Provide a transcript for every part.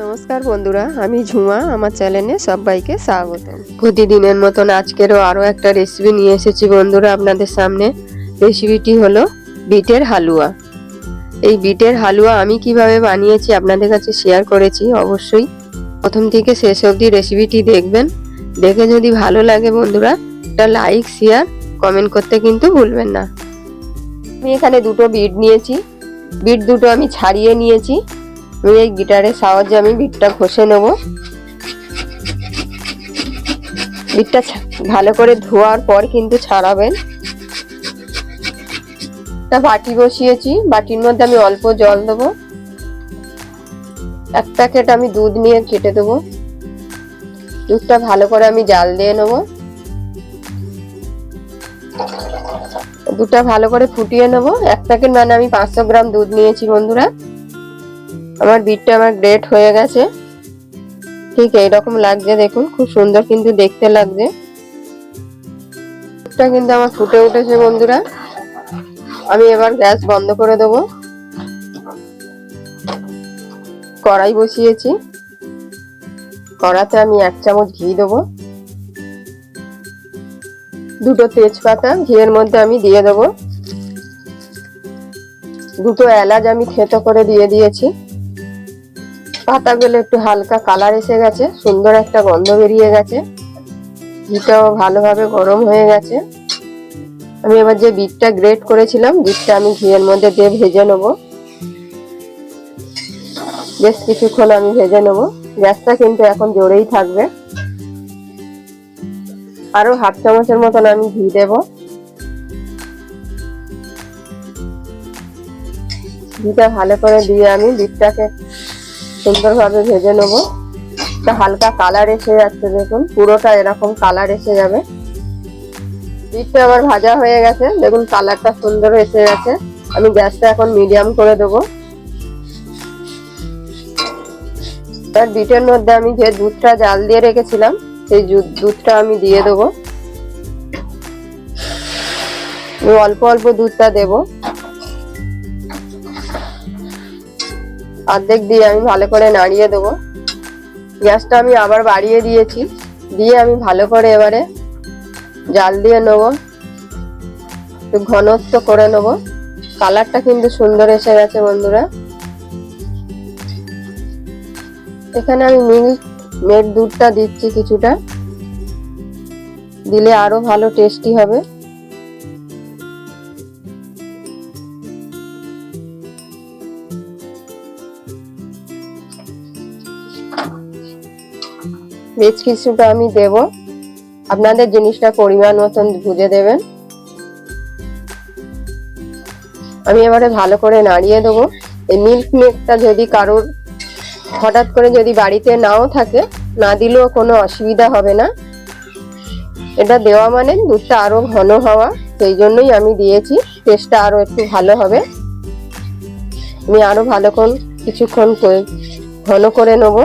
নমস্কার বন্ধুরা, আমি ঝুমা, আমার চ্যানেলে সবাইকে স্বাগত। প্রতিদিনের মতন আজকেরও আরও একটা রেসিপি নিয়ে এসেছি বন্ধুরা আপনাদের সামনে। রেসিপিটি হলো বিটের হালুয়া। এই বিটের হালুয়া আমি কীভাবে বানিয়েছি আপনাদের কাছে শেয়ার করেছি অবশ্যই প্রথম থেকে শেষ অবধি রেসিপিটি দেখবেন। দেখে যদি ভালো লাগে বন্ধুরা, একটা লাইক শেয়ার কমেন্ট করতে কিন্তু ভুলবেন না। আমি এখানে দুটো বিট নিয়েছি। বিট দুটো আমি ছাড়িয়ে নিয়েছি। আমি এই গিটারের সাহায্যে আমি বিটটা ঘষে নেব। বিটটা ভালো করে ধোয়ার পর কিন্তু ছাড়াবেন। একটা বাটি বসিয়েছি, বাটির মধ্যে আমি অল্প জল দেবো। এক প্যাকেট আমি দুধ নিয়ে কেটে দেবো। দুধটা ভালো করে আমি জাল দিয়ে নেব। দুধটা ভালো করে ফুটিয়ে নেব। এক প্যাকেট মানে আমি পাঁচশো গ্রাম দুধ নিয়েছি বন্ধুরা। আমার বিটটা আমার গ্রেট হয়ে গেছে। ঠিক এইরকম লাগছে দেখুন, খুব সুন্দর কিন্তু দেখতে লাগছে। দুধটা কিন্তু আমার ফুটে উঠেছে বন্ধুরা। আমি এবার গ্যাস বন্ধ করে দেবো। কড়াই বসিয়েছি। কড়াতে আমি এক চামচ ঘি দেবো। দুটো তেজপাতা ঘিয়ের মধ্যে আমি দিয়ে দেবো। দুটো এলাচ আমি থেতো করে দিয়ে দিয়েছি। পাতাগুলো একটু হালকা কালার এসে গেছে, সুন্দর একটা গন্ধ বেরিয়ে গেছে। ঘিটাও ভালোভাবে গরম হয়ে গেছে। আমি এবার যে বিটটা গ্রেট করেছিলাম বিটটা আমি ঘিয়ের মধ্যে দিয়ে ভেজে নেব। বেশ কিছুক্ষণ আমি ভেজে নেব। গ্যাসটা কিন্তু এখন জোরেই থাকবে। আরও হাফ চামচের মতন আমি ঘি দেব। ঘিটা ভালো করে দিয়ে আমি বিটটাকে সুন্দরভাবে ভেজে নেব। একটা হালকা কালার এসে যাচ্ছে দেখুন, পুরোটা এরকম কালার এসে যাবে। বিটটা আমার ভাজা হয়ে গেছে, দেখুন কালারটা সুন্দর এসে গেছে। আমি গ্যাসটা এখন মিডিয়াম করে দেবো। এবার বিটের মধ্যে আমি যে দুধটা জাল দিয়ে রেখেছিলাম, সেই দুধটা আমি দিয়ে দেবো। অল্প অল্প দুধটা দেবো। অর্ধেক দিয়ে আমি ভালো করে নাড়িয়ে দেবো। গ্যাসটা আমি আবার বাড়িয়ে দিয়েছি। দিয়ে আমি ভালো করে এবারে জাল দিয়ে নেব। একটু ঘনত্ব করে নেব। কালারটা কিন্তু সুন্দর এসে গেছে বন্ধুরা। এখানে আমি মিল্ক মেড দুধটা দিচ্ছি কিছুটা। দিলে আরও ভালো টেস্টি হবে। বেশ কিছুটা আমি দেব। আপনাদের জিনিসটা পরিমাণ মতন বুঝে দেবেন। আমি এবারে ভালো করে নাড়িয়ে দেবো। এই মিল্ক মেকটা যদি কারোর হঠাৎ করে যদি বাড়িতে নাও থাকে, না দিলেও কোনো অসুবিধা হবে না। এটা দেওয়া মানে দুধটা আরও ঘন হওয়া, সেই জন্যই আমি দিয়েছি। টেস্টটা আরও একটু ভালো হবে। আমি আরও ভালোক্ষণ কিছুক্ষণ ঘন করে নেব।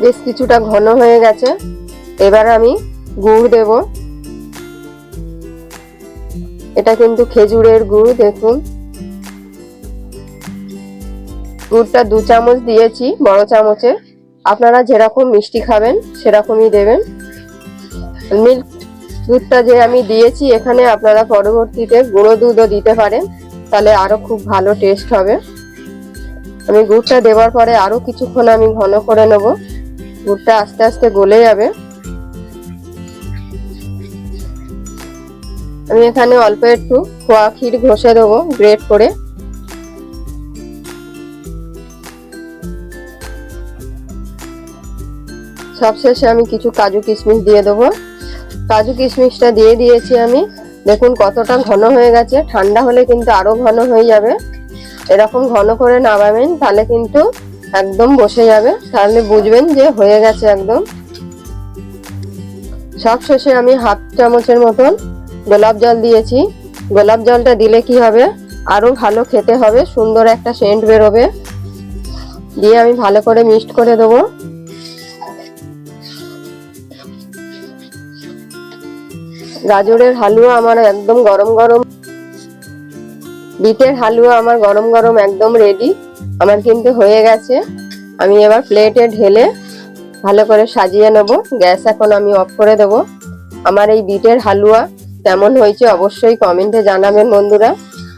বেশ কিছুটা ঘন হয়ে গেছে। এবার আমি গুড় দেব। এটা কিন্তু খেজুরের গুড়, দেখুন। গুড়টা দু চামচ দিয়েছি, বড় চামচে। আপনারা যেরকম মিষ্টি খাবেন, সেরকমই দেবেন। মিল্ক দুধটা যে আমি দিয়েছি, এখানে আপনারা পরবর্তীতে গুঁড়ো দুধও দিতে পারেন। তাহলে আরও খুব ভালো টেস্ট হবে। আমি গুড়টা দেওয়ার পরে আরও কিছুক্ষণ আমি ঘন করে নেব। গুড়টা আস্তে আস্তে গলে যাবে। আমি এখানে অল্প একটু খোয়া ক্ষীর ঘষে দেবো, গ্রেট করে। সবশেষে আমি কিছু কাজু কিশমিশ দিয়ে দেবো। কাজু কিশমিশটা দিয়ে দিয়েছি আমি। দেখুন কতটা ঘন হয়ে গেছে। ঠান্ডা হলে কিন্তু আরও ঘন হয়ে যাবে। এরকম ঘন করে নামাবেন, তাহলে কিন্তু একদম বসে যাবে। তাহলে বুঝবেন যে হয়ে গেছে একদম। সব শেষে আমি হাফ চামচের মতন গোলাপ জল দিয়েছি। গোলাপ জলটা দিলে কি হবে? আরও ভালো খেতে হবে, সুন্দর একটা সেন্ট বেরোবে। দিয়ে আমি ভালো করে মিক্সড করে দেবো। গাজরের হালুয়া আমার একদম গরম গরম। বিটের হালুয়া আমার গরম গরম একদম রেডি আমার কিন্তু হয়ে গেছে। আমি এবার প্লেটে ঢেলে ভালো করে সাজিয়ে নেব। গ্যাস এখন আমি অফ করে দেব। আমার এই বিটের হালুয়া কেমন হয়েছে অবশ্যই কমেন্টে জানাবেন বন্ধুরা।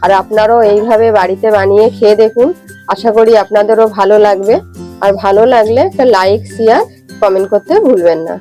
আর আপনারাও এইভাবে বাড়িতে বানিয়ে খেয়ে দেখুন। আশা করি আপনাদেরও ভালো লাগবে। আর ভালো লাগলে একটা লাইক শেয়ার কমেন্ট করতে ভুলবেন না।